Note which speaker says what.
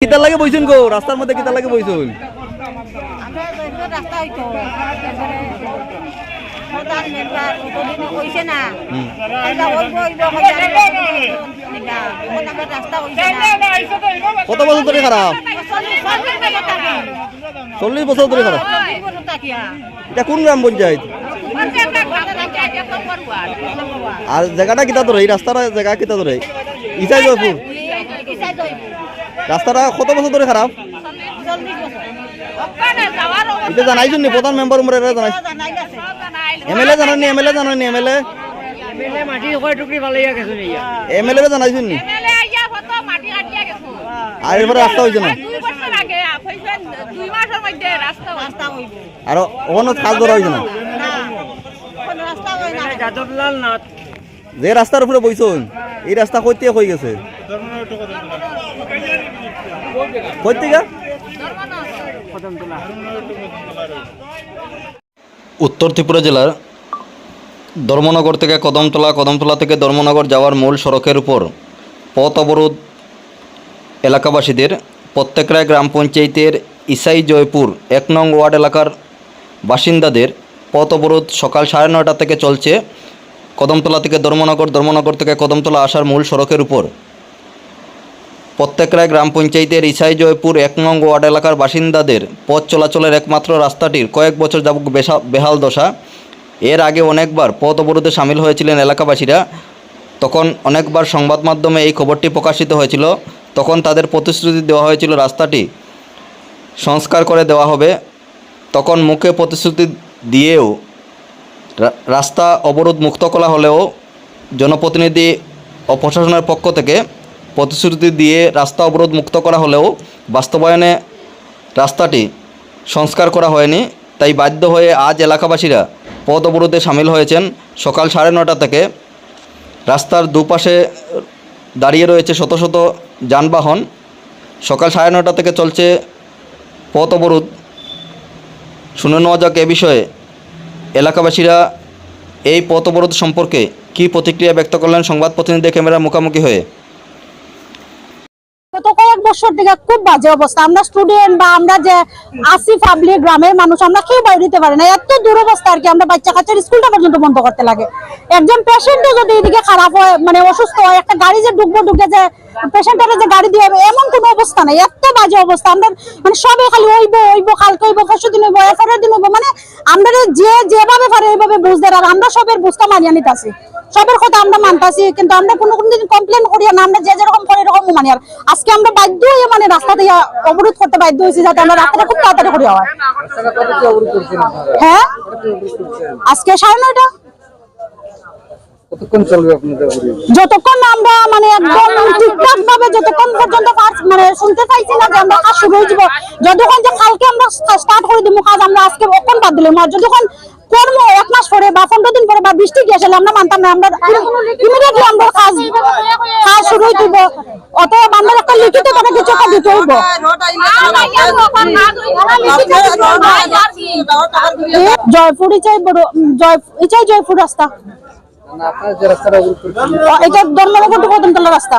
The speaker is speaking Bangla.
Speaker 1: কিতার লাগে বইছেন গো? রাস্তার মধ্যে কিতার লাগে বইছেন।
Speaker 2: মেম্বার কতদিন না।
Speaker 1: কত বছর ধরে খারাপ? চল্লিশ বছর ধরে খারাপ। এটা কোন গ্রাম পঞ্চায়েত? আর জায়গাটা কিতা ধরে? এই রাস্তাটা জায়গা কিতা ধরে? ইসাই জয়পুর রাস্তাটা কত বছর ধরে খারাপ? এটা জানাইছেন নি প্রধান মেম্বার উমরে জানাই। এমএলএ জানানি? এমএলএ জানানি এমএলএ এমএলএ জানাইছেন নি আর এরপরে রাস্তা হয়েছে না
Speaker 2: রাস্তা হইব
Speaker 1: আর ওখানে কাজ ধরা হয়েছে না
Speaker 2: রাস্তা হয় না
Speaker 1: যে রাস্তার উপরে বইছুন এই রাস্তা কইতে হয়ে গেছে? কই থেকে উত্তর ত্রিপুরা জেলার ধর্মনগর থেকে কদমতলা কদমতলা থেকে ধর্মনগর যাওয়ার মূল সড়কের উপর পথ অবরোধ এলাকাবাসীদের প্রত্যেকরায় গ্রাম পঞ্চায়েতের ইসাই জয়পুর এক নং ওয়ার্ড এলাকার বাসিন্দাদের পথ অবরোধ সকাল সাড়ে নয়টা থেকে চলছে কদমতলা থেকে ধর্মনগর ধর্মনগর থেকে কদমতলা আসার মূল সড়কের উপর। প্রত্যেকরায় গ্রাম পঞ্চায়েতের ইসাই জয়পুর এক নং ওয়ার্ড এলাকার বাসিন্দাদের পথ চলাচলের একমাত্র রাস্তাটির কয়েক বছর বেসা- বেহাল দশা। এর আগে অনেকবার পথ অবরোধে সামিল হয়েছিলেন এলাকাবাসীরা। তখন অনেকবার সংবাদ মাধ্যমে এই খবরটি প্রকাশিত হয়েছিল। তখন তাদের প্রতিশ্রুতি দেওয়া হয়েছিল, রাস্তাটি সংস্কার করে দেওয়া হবে। তখন মুখে প্রতিশ্রুতি দিয়েও রাস্তা অবরোধ মুক্ত করা হলেও জনপ্রতিনিধি ও প্রশাসনের পক্ষ থেকে প্রতিশ্রুতি দিয়ে রাস্তা অবরোধ মুক্ত করা হলেও বাস্তবায়নে রাস্তাটি সংস্কার করা হয়নি, তাই বাধ্য হয়ে আজ এলাকাবাসীরা পথ অবরোধে সামিল হয়েছেন। সকাল সাড়ে নটা থেকে রাস্তার দুপাশে দাঁড়িয়ে রয়েছে শত শত যানবাহন। সকাল সাড়ে নটা থেকে চলছে পথ অবরোধ। শুনে নেওয়া যাক এ বিষয়ে এলাকাবাসীরা এই পথ অবরোধ সম্পর্কে কী প্রতিক্রিয়া ব্যক্ত করলেন সংবাদ প্রতিনিধি ক্যামেরার মুখোমুখি হয়ে।
Speaker 3: কয়েক বছর থেকে খুব বাজে অবস্থা। আমরা স্টুডেন্ট বা আমরা যে আসি গ্রামের মানুষ, আমরা কেউ বাইরে দিতে পারি না। এত দুরবস্থা আর কি, আমরা বাচ্চা কাচ্চার স্কুলটা পর্যন্ত বন্ধ করতে লাগে। একজন পেশেন্টও যদি এদিকে খারাপ হয় মানে অসুস্থ হয়, একটা গাড়ি যে ঢুকবো ঢুকে যে পেশেন্টের যে গাড়ি দিয়ে হবে, এমন কোনো অবস্থা নাই। এত বাজে অবস্থা। আমরা মানে সবে খালি ওইব ওইব, কালকে ওইব, পরশু হইব দিন হইব মানে আমরা যে যেভাবে পারে, এইভাবে বুঝতে আর আমরা সবের বুঝতে মানিয়ে নিতেছি সবের কথা আমরা মানতাছি কিন্তু আমরা কোনো কোনো দিন কমপ্লেন করি না আমরা যে যেরকম করি এরকম মানি আর। আজকে আমরা বাধ্য হয়ে মানে রাস্তা দিয়ে অবরোধ করতে বাধ্য হয়েছি যাতে আমরা রাস্তাটা খুব তাড়াতাড়ি করি হয়। হ্যাঁ? আজকে সাড়ে নয়টা? যতক্ষণ আমরা মানে একদম ঠিকঠাক ভাবে যতক্ষণ পর্যন্ত মানে শুনতে পাইছি না যে আমরা কাজ শুরু হয়ে যাব যতক্ষণ যে কালকে আমরা স্টার্ট করে দিব কাজ আমরা আজকে অক্ষণ বাদ দিলাম। আর যতক্ষণ কর্ম এক মাস পরে বা পনেরো দিন পরে বা বৃষ্টি গিয়ে আসলে আমরা মানতাম না। আমরা ইমিডিয়েটলি আমরা কাজ কাজ শুরু হয়ে দিব আমরা একটা লিখিত করে কিছু একটা দিতে হইব। জয়পুর ইচাই বড় জয় ইচাই জয়পুর রাস্তা। এটা ধর্মনগর টু রাস্তা।